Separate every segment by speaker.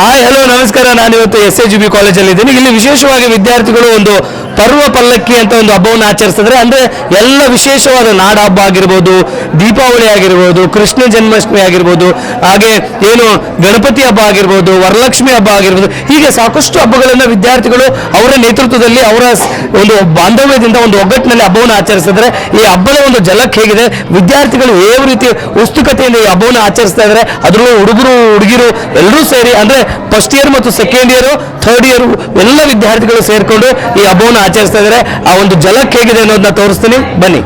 Speaker 1: Hi hello ನಮಸ್ಕಾರ. ನಾನು ಇವತ್ತು ಎಸ್ ಎ ಜಿ ಬಿ ಕಾಲೇಜಲ್ಲಿ ಇದ್ದೀನಿ ಇಲ್ಲಿ ವಿಶೇಷವಾಗಿ ವಿದ್ಯಾರ್ಥಿಗಳು ಒಂದು ಪರ್ವ ಪಲ್ಲಕ್ಕಿ ಅಂತ ಒಂದು ಹಬ್ಬವನ್ನು ಆಚರಿಸಿದ್ರೆ ಅಂದ್ರೆ ಎಲ್ಲ ವಿಶೇಷವಾದ ನಾಡ ಹಬ್ಬ ಆಗಿರ್ಬೋದು, ದೀಪಾವಳಿ ಆಗಿರ್ಬೋದು, ಕೃಷ್ಣ ಜನ್ಮಾಷ್ಟಮಿ ಆಗಿರ್ಬೋದು, ಹಾಗೆ ಏನು ಗಣಪತಿ ಹಬ್ಬ ಆಗಿರ್ಬೋದು, ವರಲಕ್ಷ್ಮಿ ಹಬ್ಬ ಆಗಿರ್ಬೋದು, ಹೀಗೆ ಸಾಕಷ್ಟು ಹಬ್ಬಗಳನ್ನು ವಿದ್ಯಾರ್ಥಿಗಳು ಅವರ ನೇತೃತ್ವದಲ್ಲಿ, ಅವರ ಒಂದು ಬಾಂಧವ್ಯದಿಂದ ಒಂದು ಒಗ್ಗಟ್ಟಿನಲ್ಲಿ ಹಬ್ಬವನ್ನು ಆಚರಿಸಿದ್ರೆ ಈ ಹಬ್ಬದ ಒಂದು ಜಲಕ್ ಹೇಗಿದೆ. ವಿದ್ಯಾರ್ಥಿಗಳು ಯಾವ ರೀತಿ ಉತ್ಸುಕತೆಯಿಂದ ಈ ಹಬ್ಬವನ್ನು ಆಚರಿಸ್ತಾ ಇದ್ದಾರೆ ಅದರಲ್ಲೂ ಹುಡುಗರು, ಹುಡುಗಿರು ಎಲ್ಲರೂ ಸೇರಿ, ಅಂದ್ರೆ ಫಸ್ಟ್ ಇಯರ್ ಮತ್ತು ಸೆಕೆಂಡ್ ಇಯರ್ ಥರ್ಡ್ ಇಯರ್ ಎಲ್ಲ ವಿದ್ಯಾರ್ಥಿಗಳು ಸೇರಿಕೊಂಡು ಈ ಹಬ್ಬವನ್ನು ಆಚರಿಸ್ತಾ ಇದ್ದಾರೆ ಆ ಒಂದು ಜಲಕ್ಕೆ ಹೇಗಿದೆ ಅನ್ನೋದನ್ನ ತೋರಿಸ್ತೀನಿ. ಬನ್ನಿ.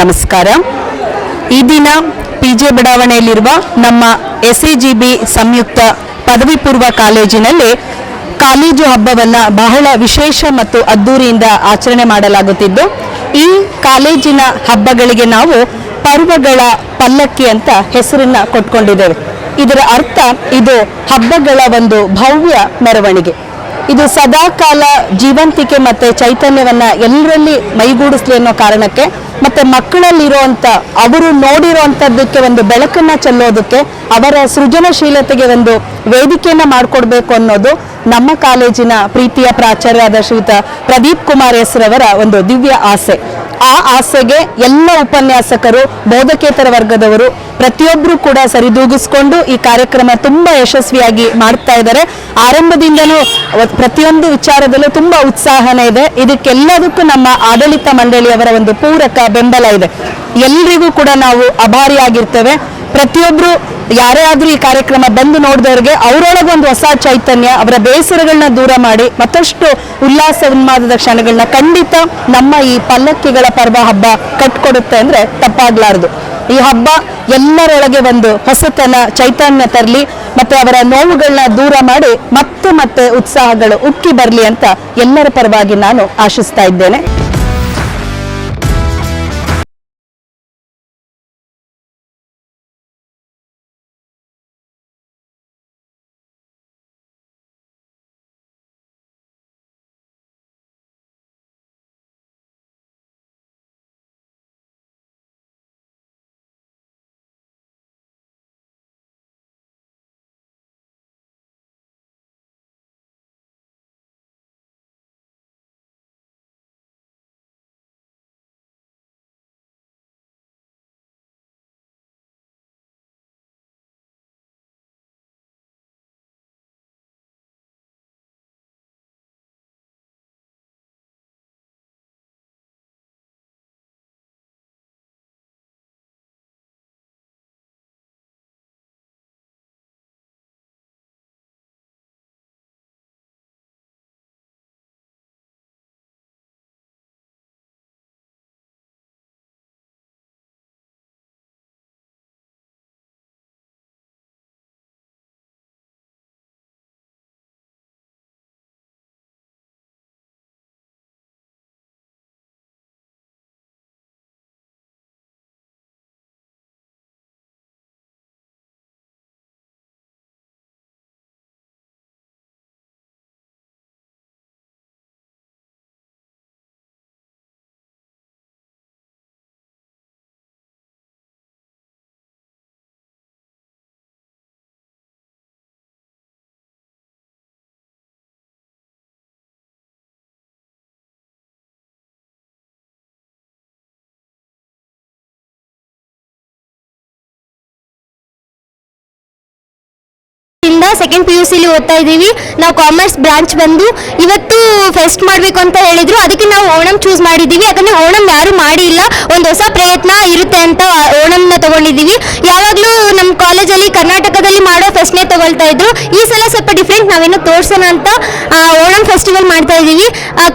Speaker 2: ನಮಸ್ಕಾರ. ಈ ದಿನ ಪಿ ಜೆ ಬಡಾವಣೆಯಲ್ಲಿರುವ ನಮ್ಮ ಎಸ್ ಎ ಜಿ ಸಂಯುಕ್ತ ಪದವಿ ಪೂರ್ವ ಕಾಲೇಜಿನಲ್ಲಿ ಕಾಲೇಜು ಹಬ್ಬವನ್ನು ಬಹಳ ವಿಶೇಷ ಮತ್ತು ಅದ್ದೂರಿಯಿಂದ ಆಚರಣೆ ಮಾಡಲಾಗುತ್ತಿದ್ದು, ಈ ಕಾಲೇಜಿನ ಹಬ್ಬಗಳಿಗೆ ನಾವು ಪರ್ವಗಳ ಪಲ್ಲಕ್ಕಿ ಅಂತ ಹೆಸರನ್ನ ಕೊಟ್ಕೊಂಡಿದ್ದೇವೆ. ಇದರ ಅರ್ಥ ಇದು ಹಬ್ಬಗಳ ಒಂದು ಭವ್ಯ ಮೆರವಣಿಗೆ. ಇದು ಸದಾಕಾಲ ಜೀವಂತಿಕೆ ಮತ್ತೆ ಚೈತನ್ಯವನ್ನ ಎಲ್ಲರಲ್ಲಿ ಮೈಗೂಡಿಸ್ಲಿ ಅನ್ನೋ ಕಾರಣಕ್ಕೆ ಮತ್ತೆ ಮಕ್ಕಳಲ್ಲಿರುವಂತ, ಅವರು ನೋಡಿರುವಂಥದ್ದಕ್ಕೆ ಒಂದು ಬೆಳಕನ್ನ ಚೆಲ್ಲೋದಕ್ಕೆ, ಅವರ ಸೃಜನಶೀಲತೆಗೆ ಒಂದು ವೇದಿಕೆಯನ್ನ ಮಾಡಿಕೊಡ್ಬೇಕು ಅನ್ನೋದು ನಮ್ಮ ಕಾಲೇಜಿನ ಪ್ರೀತಿಯ ಪ್ರಾಚಾರ್ಯರಾದ ಶ್ರೀಯುತ ಪ್ರದೀಪ್ ಕುಮಾರ್ ಹೆಸರವರ ಒಂದು ದಿವ್ಯ ಆಸೆ. ಆ ಆಸೆಗೆ ಎಲ್ಲ ಉಪನ್ಯಾಸಕರು, ಬೋಧಕೇತರ ವರ್ಗದವರು ಪ್ರತಿಯೊಬ್ಬರು ಕೂಡ ಸರಿದೂಗಿಸ್ಕೊಂಡು ಈ ಕಾರ್ಯಕ್ರಮ ತುಂಬಾ ಯಶಸ್ವಿಯಾಗಿ ಮಾಡ್ತಾ ಇದ್ದಾರೆ. ಆರಂಭದಿಂದಲೂ ಪ್ರತಿಯೊಂದು ವಿಚಾರದಲ್ಲೂ ತುಂಬಾ ಉತ್ಸಾಹನೇ ಇದೆ. ಇದಕ್ಕೆಲ್ಲದಕ್ಕೂ ನಮ್ಮ ಆಡಳಿತ ಮಂಡಳಿಯವರ ಒಂದು ಪೂರಕ ಬೆಂಬಲ ಇದೆ. ಎಲ್ರಿಗೂ ಕೂಡ ನಾವು ಅಭಾರಿಯಾಗಿರ್ತೇವೆ. ಪ್ರತಿಯೊಬ್ರು ಯಾರೇ ಆದರೂ ಈ ಕಾರ್ಯಕ್ರಮ ಬಂದು ನೋಡಿದವ್ರಿಗೆ ಅವರೊಳಗೊಂದು ಹೊಸ ಚೈತನ್ಯ, ಅವರ ಬೇಸರಗಳನ್ನ ದೂರ ಮಾಡಿ ಮತ್ತಷ್ಟು ಉಲ್ಲಾಸ ಉನ್ಮಾದದ ಕ್ಷಣಗಳನ್ನ ಖಂಡಿತ ನಮ್ಮ ಈ ಪಲ್ಲಕ್ಕಿಗಳ ಪರ್ವ ಹಬ್ಬ ಕಟ್ಕೊಡುತ್ತೆ ಅಂದ್ರೆ ತಪ್ಪಾಗಲಾರದು. ಈ ಹಬ್ಬ ಎಲ್ಲರೊಳಗೆ ಒಂದು ಹೊಸತನ, ಚೈತನ್ಯ ತರಲಿ ಮತ್ತೆ ಅವರ ನೋವುಗಳನ್ನ ದೂರ ಮಾಡಿ ಮತ್ತೆ ಮತ್ತೆ ಉತ್ಸಾಹಗಳು ಉಕ್ಕಿ ಬರಲಿ ಅಂತ ಎಲ್ಲರ ಪರವಾಗಿ ನಾನು ಆಶಿಸ್ತಾ ಇದ್ದೇನೆ. ಇಂದ
Speaker 3: ಸೆಕೆಂಡ್ ಪಿ ಯು ಸಿಲಿ ಓದ್ತಾ ಇದ್ದೀವಿ. ನಾವು ಕಾಮರ್ಸ್ ಬ್ರಾಂಚ್ ಬಂದು ಇವತ್ತು ಫೆಸ್ಟ್ ಮಾಡಬೇಕು ಅಂತ ಹೇಳಿದ್ರು. ಅದಕ್ಕೆ ನಾವು ಓಣಂ ಚೂಸ್ ಮಾಡಿದ್ದೀವಿ. ಯಾಕಂದ್ರೆ ಓಣಂ ಯಾರು ಮಾಡಿಲ್ಲ. ಒಂದು ಹೊಸ ಪ್ರಯತ್ನ ಇರುತ್ತೆ ಅಂತ ಓಣಂನ ತಗೊಂಡಿದ್ದೀವಿ. ಯಾವಾಗಲೂ ನಮ್ಮ ಕಾಲೇಜಲ್ಲಿ ಕರ್ನಾಟಕದಲ್ಲಿ ಮಾಡೋ ಫೆಸ್ಟ್ನೇ ತಗೊಳ್ತಾ ಇದ್ರು. ಈ ಸಲ ಸ್ವಲ್ಪ ಡಿಫ್ರೆಂಟ್ ನಾವೇನೋ ತೋರ್ಸೋಣ ಅಂತ ಓಣಂ ಫೆಸ್ಟಿವಲ್ ಮಾಡ್ತಾ ಇದ್ದೀವಿ.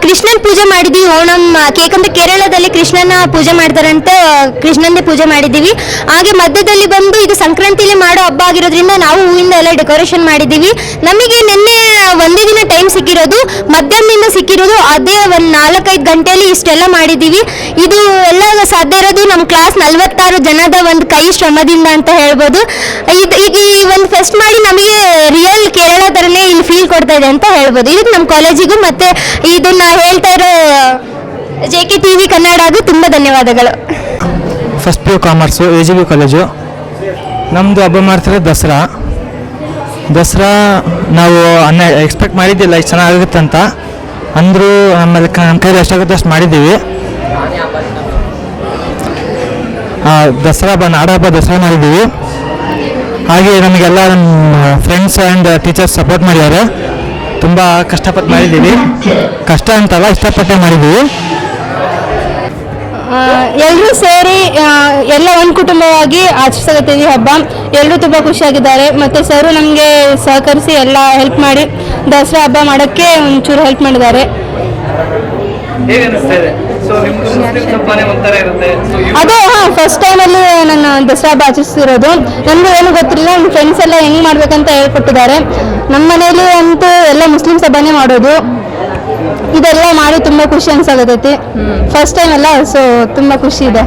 Speaker 3: ಕೃಷ್ಣನ್ ಪೂಜೆ ಮಾಡಿದ್ದೀವಿ ಓಣಂ ಯಾಕಂದ್ರೆ ಕೇರಳದಲ್ಲಿ ಕೃಷ್ಣನ ಪೂಜೆ ಮಾಡ್ತಾರಂತೆ ಕೃಷ್ಣನ್ನೇ ಪೂಜೆ ಮಾಡಿದ್ದೀವಿ. ಹಾಗೆ ಮಧ್ಯದಲ್ಲಿ ಬಂದು ಇದು ಸಂಕ್ರಾಂತಿಲಿ ಮಾಡೋ ಹಬ್ಬ ಆಗಿರೋದ್ರಿಂದ ನಾವು ಹೂವಿಂದ ಎಲ್ಲ ಡೆಕೋರೇಷನ್ ಮಾಡಿದ್ದೀವಿ. ನಮಗೆ ನಿನ್ನೆ ಒಂದೇ ದಿನ ಟೈಮ್ ಸಿಕ್ಕಿರೋದು, ಮಧ್ಯಾಹ್ನದಿಂದ ಸಿಕ್ಕಿರೋದು ಅದೇ ಒಂದು ನಾಲ್ಕೈದು ಗಂಟೆಯಲ್ಲಿ ಇಷ್ಟೆಲ್ಲ ಮಾಡಿದ್ದೀವಿ. ಇದು ಎಲ್ಲ ಸಾಧ್ಯ ಇರೋದು ನಮ್ಮ ಕ್ಲಾಸ್ ನಲವತ್ತಾರು ಜನದ ಒಂದು ಕೈ ಶ್ರಮದಿಂದ ಅಂತ ಹೇಳ್ಬೋದು. ಇದು ಈ ಒಂದು ಫೆಸ್ಟ್ ಮಾಡಿ ನಮಗೆ ರಿಯಲ್ ಕೇರಳ ಥರನೇ ಇಲ್ಲಿ ಫೀಲ್ ಕೊಡ್ತಾ ಇದೆ ಅಂತ ಹೇಳ್ಬೋದು. ಇದಕ್ಕೆ ನಮ್ಮ ಕಾಲೇಜಿಗೂ ಮತ್ತು ಇದನ್ನ ಹೇಳ್ತಾ ಇರೋ ಜೆ ಕೆ ಟಿ ವಿ ಕನ್ನಡಗೂ ತುಂಬ ಧನ್ಯವಾದಗಳು.
Speaker 4: First P U commerce A G B college ನಮ್ಮದು ಹಬ್ಬ ಮಾಡ್ತಾರೆ ದಸರಾ. ದಸರಾ ನಾವು ಅನ್ನ ಎಕ್ಸ್ಪೆಕ್ಟ್ ಮಾಡಿದ್ದಿಲ್ಲ, ಇಷ್ಟು ಚೆನ್ನಾಗುತ್ತೆ ಅಂತ. ಅಂದರೂ ಆಮೇಲೆ ನಮ್ಮ ಕೈಲಿ ಎಷ್ಟಾಗುತ್ತೆ ಅಷ್ಟು ಮಾಡಿದ್ದೀವಿ. ದಸರಾ ಹಬ್ಬ, ನಾಡ ಹಬ್ಬ ದಸರಾ ಮಾಡಿದ್ದೀವಿ. ಹಾಗೆ ನಮಗೆಲ್ಲ ನಮ್ಮ ಫ್ರೆಂಡ್ಸ್ ಆ್ಯಂಡ್ ಟೀಚರ್ಸ್ ಸಪೋರ್ಟ್ ಮಾಡಿದ್ದಾರೆ. ತುಂಬ ಕಷ್ಟಪಟ್ಟು ಮಾಡಿದ್ದೀವಿ. ಕಷ್ಟ ಅಂತಲ್ಲ, ಇಷ್ಟಪಟ್ಟೆ ಮಾಡಿದ್ದೀವಿ.
Speaker 3: ಎಲ್ಲರೂ ಸೇರಿ ಎಲ್ಲ ಒಂದು ಕುಟುಂಬವಾಗಿ ಆಚರಿಸಕತ್ತೀವಿ ಹಬ್ಬ. ಎಲ್ಲರೂ ತುಂಬ ಖುಷಿಯಾಗಿದ್ದಾರೆ. ಮತ್ತು ಸರು ನಮಗೆ ಸಹಕರಿಸಿ ಎಲ್ಲ ಹೆಲ್ಪ್ ಮಾಡಿ ದಸರಾ ಹಬ್ಬ ಮಾಡೋಕ್ಕೆ ಒಂಚೂರು ಹೆಲ್ಪ್ ಮಾಡಿದ್ದಾರೆ. ಅದು ಹಾಂ ಫಸ್ಟ್ ಟೈಮಲ್ಲಿ ನನ್ನ ದಸರಾ ಹಬ್ಬ ಆಚರಿಸ್ತಿರೋದು. ನನಗೂ ಏನು ಗೊತ್ತಿರಲಿಲ್ಲ ನನ್ನ ಫ್ರೆಂಡ್ಸ್ ಎಲ್ಲ ಹೆಂಗೆ ಮಾಡ್ಬೇಕಂತ ಹೇಳ್ಕೊಟ್ಟಿದ್ದಾರೆ. ನಮ್ಮ ಮನೆಯಲ್ಲಿ ಅಂತೂ ಎಲ್ಲ ಮುಸ್ಲಿಮ್ಸ್ ಹಬ್ಬನೇ ಮಾಡೋದು. ಇದೆಲ್ಲ ಮಾಡಿ ತುಂಬ ಖುಷಿ ಅನ್ಸಾಗತೈತಿ. ಫಸ್ಟ್ ಟೈಮ್ ಅಲ್ಲ ಸೊ ತುಂಬ ಖುಷಿ ಇದೆ.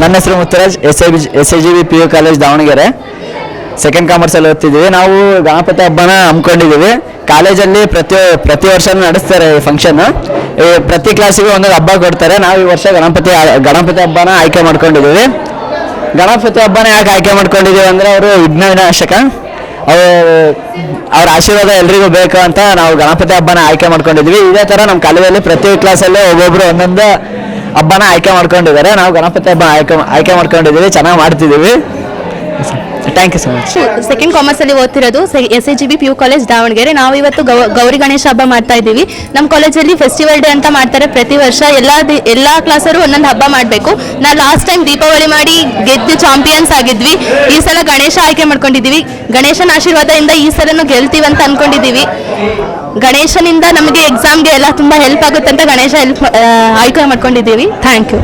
Speaker 5: ನನ್ನ ಹೆಸರು Muttaraj S I B S I G B P U college Davanagere. Second ಕಾಮರ್ಸಲ್ಲಿ ಓದ್ತಿದ್ದೀವಿ. ನಾವು ಗಣಪತಿ ಹಬ್ಬನ ಹಮ್ಮಿಕೊಂಡಿದ್ದೀವಿ. ಕಾಲೇಜಲ್ಲಿ ಪ್ರತಿ ಪ್ರತಿ ವರ್ಷ ನಡೆಸ್ತಾರೆ ಈ ಫಂಕ್ಷನ್ ಪ್ರತಿ ಕ್ಲಾಸಿಗೂ ಒಂದೊಂದು ಹಬ್ಬ ಕೊಡ್ತಾರೆ. ನಾವು ಈ ವರ್ಷ ಗಣಪತಿ ಗಣಪತಿ ಹಬ್ಬನ ಆಯ್ಕೆ ಮಾಡ್ಕೊಂಡಿದ್ದೀವಿ. ಗಣಪತಿ ಹಬ್ಬನ ಯಾಕೆ ಆಯ್ಕೆ ಮಾಡ್ಕೊಂಡಿದ್ದೀವಿ ಅಂದರೆ ಅವರು ವಿಘ್ನ ವಿನಾಶಕ. ಅವರು, ಅವ್ರ ಆಶೀರ್ವಾದ ಎಲ್ರಿಗೂ ಬೇಕು ಅಂತ ನಾವು ಗಣಪತಿ ಹಬ್ಬನ ಆಯ್ಕೆ ಮಾಡ್ಕೊಂಡಿದ್ವಿ ಇದೇ ಥರ ನಮ್ಮ ಕಾಲೇಜಲ್ಲಿ ಪ್ರತಿ ಕ್ಲಾಸಲ್ಲೂ ಒಬ್ಬೊಬ್ಬರು ಒಂದೊಂದು ಹಬ್ಬನ ಆಯ್ಕೆ ಮಾಡ್ಕೊಂಡಿದ್ದಾರೆ. ನಾವು ಗಣಪತಿ ಹಬ್ಬ ಆಯ್ಕೆ ಆಯ್ಕೆ ಮಾಡ್ಕೊಂಡಿದ್ದೀವಿ ಚೆನ್ನಾಗಿ ಮಾಡ್ತಿದ್ದೀವಿ. Thank you so much
Speaker 6: second commerce ಅಲ್ಲಿ ಓದ್ತಿರೋದು S A G B P U college Davanagere. ನಾವು ಇವತ್ತು ಗೌರಿ ಗಣೇಶ ಹಬ್ಬ ಮಾಡ್ತಾ ಇದ್ದೀವಿ. ನಮ್ಮ ಕಾಲೇಜಲ್ಲಿ ಫೆಸ್ಟಿವಲ್ ಡೇ ಅಂತ ಮಾಡ್ತಾರೆ ಪ್ರತಿ ವರ್ಷ. ಎಲ್ಲ ಎಲ್ಲ ಕ್ಲಾಸರು ಒಂದೊಂದು ಹಬ್ಬ ಮಾಡಬೇಕು. ನಾವು ಲಾಸ್ಟ್ ಟೈಮ್ ದೀಪಾವಳಿ ಮಾಡಿ ಗೆದ್ದು ಚಾಂಪಿಯನ್ಸ್ ಆಗಿದ್ವಿ. ಈ ಸಲ ಗಣೇಶ ಆಯ್ಕೆ ಮಾಡ್ಕೊಂಡಿದ್ದೀವಿ. ಗಣೇಶನ ಆಶೀರ್ವಾದದಿಂದ ಈ ಸಲನೂ ಗೆಲ್ತೀವಿ ಅಂತ ಅನ್ಕೊಂಡಿದ್ದೀವಿ. ಗಣೇಶನಿಂದ ನಮಗೆ ಎಕ್ಸಾಮ್ಗೆ ಎಲ್ಲ ತುಂಬ ಹೆಲ್ಪ್ ಆಗುತ್ತೆ ಅಂತ ಗಣೇಶ ಹೆಲ್ಪ್ ಆಯ್ಕೆ ಮಾಡ್ಕೊಂಡಿದ್ದೀವಿ. Thank you